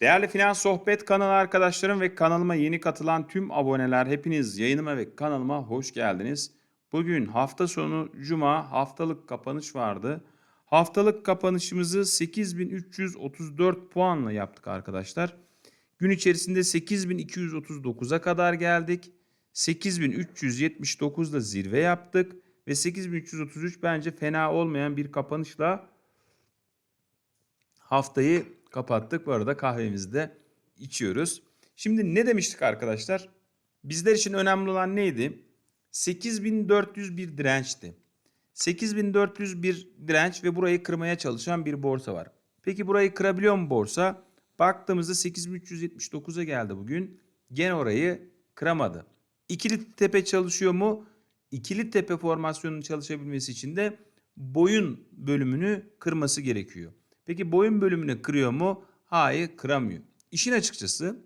Değerli Finans Sohbet kanalı arkadaşlarım ve kanalıma yeni katılan tüm aboneler hepiniz yayınıma ve kanalıma hoş geldiniz. Bugün hafta sonu cuma haftalık kapanış vardı. Haftalık kapanışımızı 8334 puanla yaptık arkadaşlar. Gün içerisinde 8239'a kadar geldik. 8379'da zirve yaptık ve 8333 bence fena olmayan bir kapanışla haftayı kapattık. Bu arada kahvemizi de içiyoruz. Şimdi ne demiştik arkadaşlar? Bizler için önemli olan neydi? 8400 bir dirençti. 8400 bir direnç ve burayı kırmaya çalışan bir borsa var. Peki burayı kırabiliyor mu borsa? Baktığımızda 8379'a geldi bugün. Gene orayı kıramadı. İkili tepe çalışıyor mu? İkili tepe formasyonunun çalışabilmesi için de boyun bölümünü kırması gerekiyor. Peki boyun bölümünü kırıyor mu? Hayır kıramıyor. İşin açıkçası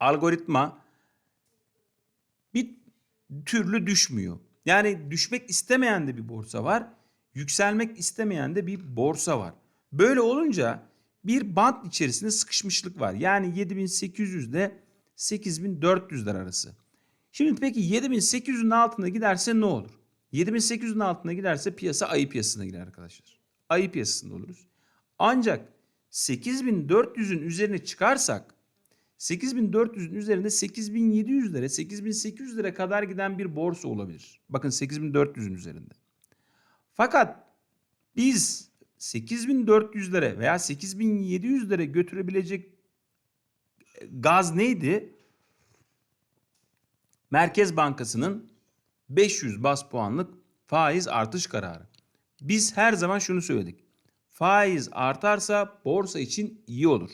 algoritma bir türlü düşmüyor. Yani düşmek istemeyen de bir borsa var. Yükselmek istemeyen de bir borsa var. Böyle olunca bir bant içerisinde sıkışmışlık var. Yani 7800 ile 8400'ler arası. Şimdi peki 7800'ün altına giderse ne olur? 7800'ün altına giderse piyasa ayı piyasasına girer arkadaşlar. Ayı piyasasında oluruz. Ancak 8400'ün üzerine çıkarsak 8400'ün üzerinde 8700'lere 8800'lere kadar giden bir borsa olabilir. Bakın 8400'ün üzerinde. Fakat biz 8400'lere veya 8700'lere götürebilecek gaz neydi? Merkez Bankası'nın 500 bas puanlık faiz artış kararı. Biz her zaman şunu söyledik. Faiz artarsa borsa için iyi olur.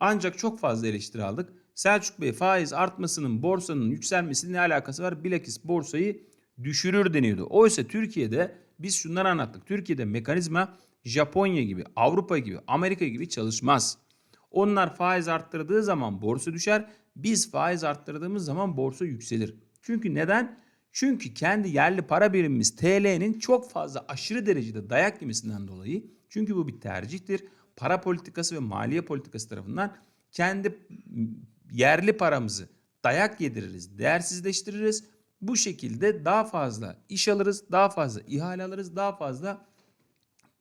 Ancak çok fazla eleştiri aldık. Selçuk Bey faiz artmasının borsanın yükselmesinin ne alakası var? Bilakis borsayı düşürür deniyordu. Oysa Türkiye'de biz şunları anlattık. Türkiye'de mekanizma Japonya gibi, Avrupa gibi, Amerika gibi çalışmaz. Onlar faiz arttırdığı zaman borsa düşer. Biz faiz arttırdığımız zaman borsa yükselir. Çünkü neden? Çünkü kendi yerli para birimimiz TL'nin çok fazla aşırı derecede dayak yemesinden dolayı çünkü bu bir tercihtir. Para politikası ve maliye politikası tarafından kendi yerli paramızı dayak yediririz, değersizleştiririz. Bu şekilde daha fazla iş alırız, daha fazla ihale alırız, daha fazla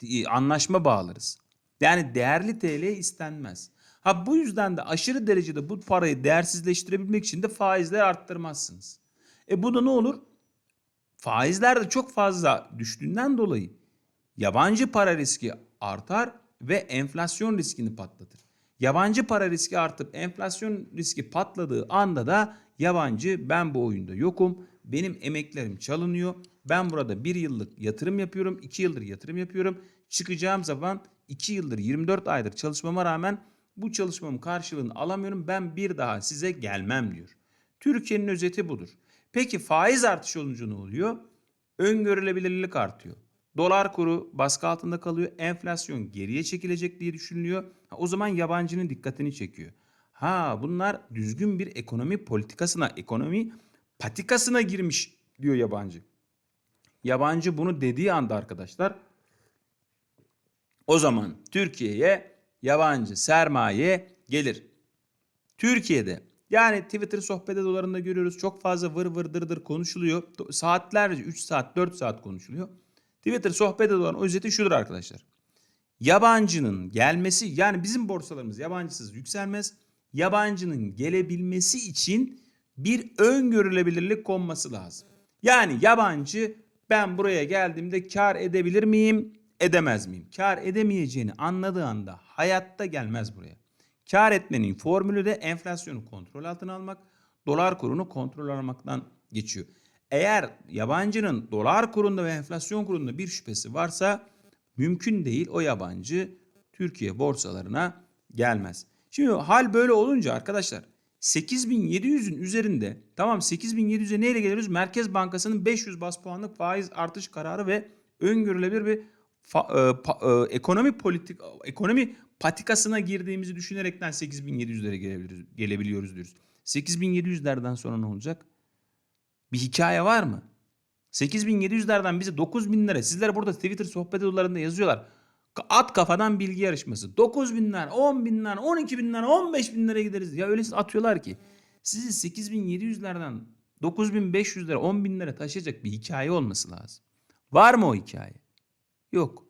e, anlaşma bağlarız. Yani değerli TL istenmez. Ha bu yüzden de aşırı derecede bu parayı değersizleştirebilmek için de faizler arttırmazsınız. E bu da ne olur? Faizler de çok fazla düştüğünden dolayı yabancı para riski artar ve enflasyon riskini patlatır. Yabancı para riski artıp enflasyon riski patladığı anda da yabancı ben bu oyunda yokum. Benim emeklerim çalınıyor. Ben burada bir yıllık yatırım yapıyorum. iki yıldır yatırım yapıyorum. Çıkacağım zaman iki yıldır 24 aydır çalışmama rağmen bu çalışmamın karşılığını alamıyorum. Ben bir daha size gelmem diyor. Türkiye'nin özeti budur. Peki faiz artışı olunca ne oluyor? Öngörülebilirlik artıyor. Dolar kuru baskı altında kalıyor. Enflasyon geriye çekilecek diye düşünülüyor. Ha, o zaman yabancının dikkatini çekiyor. Ha bunlar düzgün bir ekonomi politikasına, ekonomi patikasına girmiş diyor yabancı. Yabancı bunu dediği anda arkadaşlar o zaman Türkiye'ye yabancı sermaye gelir. Türkiye'de yani Twitter sohbet odalarında görüyoruz çok fazla vır vır dır dır konuşuluyor. Saatlerce 3 saat 4 saat konuşuluyor. Twitter sohbet odalarının özeti şudur arkadaşlar. Yabancının gelmesi yani bizim borsalarımız yabancısız yükselmez. Yabancının gelebilmesi için bir öngörülebilirlik konması lazım. Yani yabancı ben buraya geldiğimde kar edebilir miyim, edemez miyim? Kar edemeyeceğini anladığı anda hayatta gelmez buraya. Kar etmenin formülü de enflasyonu kontrol altına almak, dolar kurunu kontrol almaktan geçiyor. Eğer yabancının dolar kurunda ve enflasyon kurunda bir şüphesi varsa mümkün değil o yabancı Türkiye borsalarına gelmez. Şimdi hal böyle olunca arkadaşlar 8700'ün üzerinde tamam 8700'e neyle geliyoruz? Merkez Bankası'nın 500 bas puanlık faiz artış kararı ve öngörülebilir bir fa, e, pa, e, ekonomi politik ekonomi patikasına girdiğimizi düşünerekten 8700'lere gelebiliyoruz, gelebiliyoruz diyoruz. 8700'lerden sonra ne olacak? Bir hikaye var mı? 8700'lerden bize 9000 lira. Sizler burada Twitter sohbet odalarında yazıyorlar. At kafadan bilgi yarışması. 9 binler, 10 binler, 12 binler, 15 binlere gideriz. Ya öyle atıyorlar ki. Sizi 8700'lerden 9500'lere, 10 binlere taşıyacak bir hikaye olması lazım. Var mı o hikaye? Yok.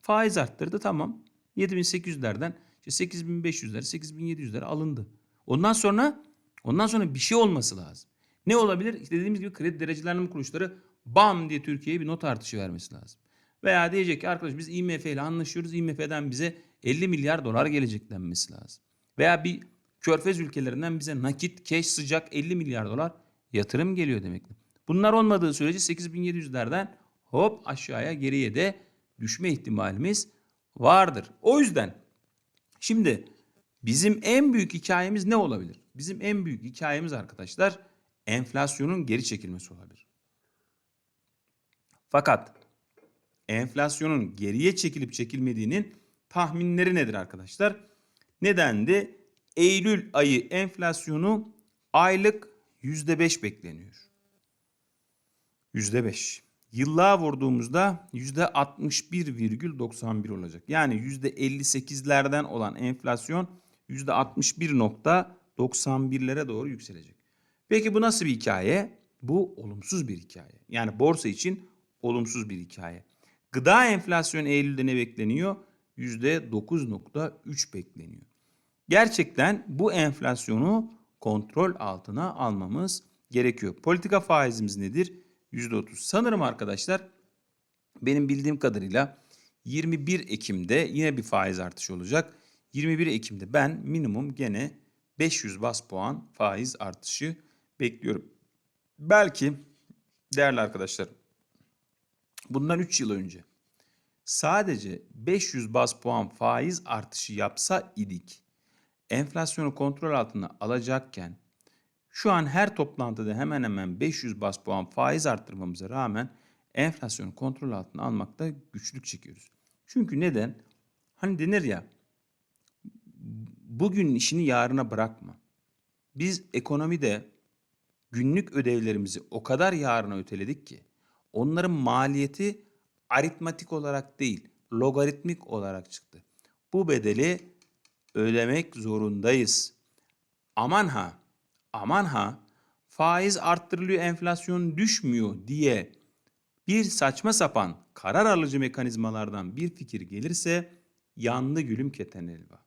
Faiz arttırdı tamam. 7800'lerden işte 8500'lere, 8700'lere alındı. Ondan sonra ondan sonra bir şey olması lazım. Ne olabilir? İşte dediğimiz gibi kredi derecelendirme kuruluşları bam diye Türkiye'ye bir not artışı vermesi lazım. Veya diyecek ki arkadaş biz IMF ile anlaşıyoruz. IMF'den bize 50 milyar dolar gelecek denmesi lazım. Veya bir körfez ülkelerinden bize nakit, keş, sıcak 50 milyar dolar yatırım geliyor demektir. Bunlar olmadığı sürece 8700'lerden hop aşağıya geriye de düşme ihtimalimiz vardır. O yüzden şimdi bizim en büyük hikayemiz ne olabilir? Bizim en büyük hikayemiz arkadaşlar enflasyonun geri çekilmesi olabilir. Fakat enflasyonun geriye çekilip çekilmediğinin tahminleri nedir arkadaşlar? Nedendi? Eylül ayı enflasyonu aylık %5 bekleniyor. %5. Yıllığa vurduğumuzda %61,91 olacak. Yani %58'lerden olan enflasyon %61.91'lere doğru yükselecek. Peki bu nasıl bir hikaye? Bu olumsuz bir hikaye. Yani borsa için olumsuz bir hikaye. Gıda enflasyonu Eylül'de ne bekleniyor? %9.3 bekleniyor. Gerçekten bu enflasyonu kontrol altına almamız gerekiyor. Politika faizimiz nedir? %30. Sanırım arkadaşlar benim bildiğim kadarıyla 21 Ekim'de yine bir faiz artışı olacak. 21 Ekim'de ben minimum gene 500 bas puan faiz artışı bekliyorum. Belki değerli arkadaşlar bundan 3 yıl önce sadece 500 bas puan faiz artışı yapsa idik enflasyonu kontrol altına alacakken şu an her toplantıda hemen hemen 500 bas puan faiz arttırmamıza rağmen enflasyonu kontrol altına almakta güçlük çekiyoruz. Çünkü neden? Hani denir ya bugün işini yarına bırakma. Biz ekonomide günlük ödevlerimizi o kadar yarına öteledik ki onların maliyeti aritmatik olarak değil logaritmik olarak çıktı. Bu bedeli ödemek zorundayız. Aman ha, aman ha faiz arttırılıyor enflasyon düşmüyor diye bir saçma sapan karar alıcı mekanizmalardan bir fikir gelirse yandı gülüm keten elva.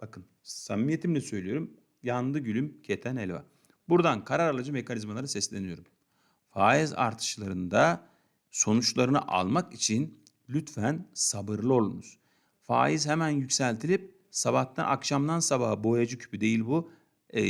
Bakın samimiyetimle söylüyorum yandı gülüm keten elva. Buradan karar alıcı mekanizmaları sesleniyorum. Faiz artışlarında sonuçlarını almak için lütfen sabırlı olunuz. Faiz hemen yükseltilip sabahtan akşamdan sabaha boyacı küpü değil bu. E,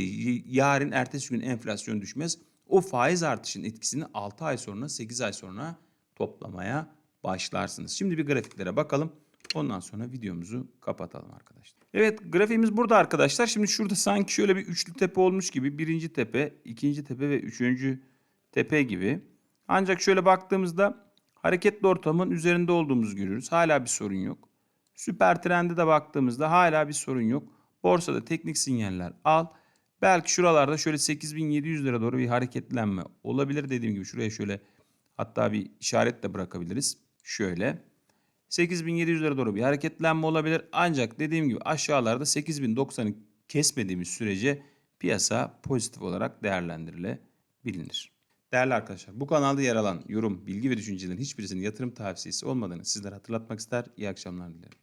yarın ertesi gün enflasyon düşmez. O faiz artışının etkisini 6 ay sonra 8 ay sonra toplamaya başlarsınız. Şimdi bir grafiklere bakalım. Ondan sonra videomuzu kapatalım arkadaşlar. Evet grafiğimiz burada arkadaşlar. Şimdi şurada sanki şöyle bir üçlü tepe olmuş gibi. Birinci tepe, ikinci tepe ve üçüncü tepe gibi. Ancak şöyle baktığımızda hareketli ortamın üzerinde olduğumuzu görüyoruz. Hala bir sorun yok. Süper trende de baktığımızda hala bir sorun yok. Borsada teknik sinyaller al. Belki şuralarda şöyle 8700 lira doğru bir hareketlenme olabilir. Dediğim gibi şuraya şöyle hatta bir işaret de bırakabiliriz. Şöyle 8700 lira doğru bir hareketlenme olabilir. Ancak dediğim gibi aşağılarda 8090'ı kesmediğimiz sürece piyasa pozitif olarak değerlendirilebilir. Değerli arkadaşlar bu kanalda yer alan yorum, bilgi ve düşüncelerin hiçbirisinin yatırım tavsiyesi olmadığını sizlere hatırlatmak ister. İyi akşamlar dilerim.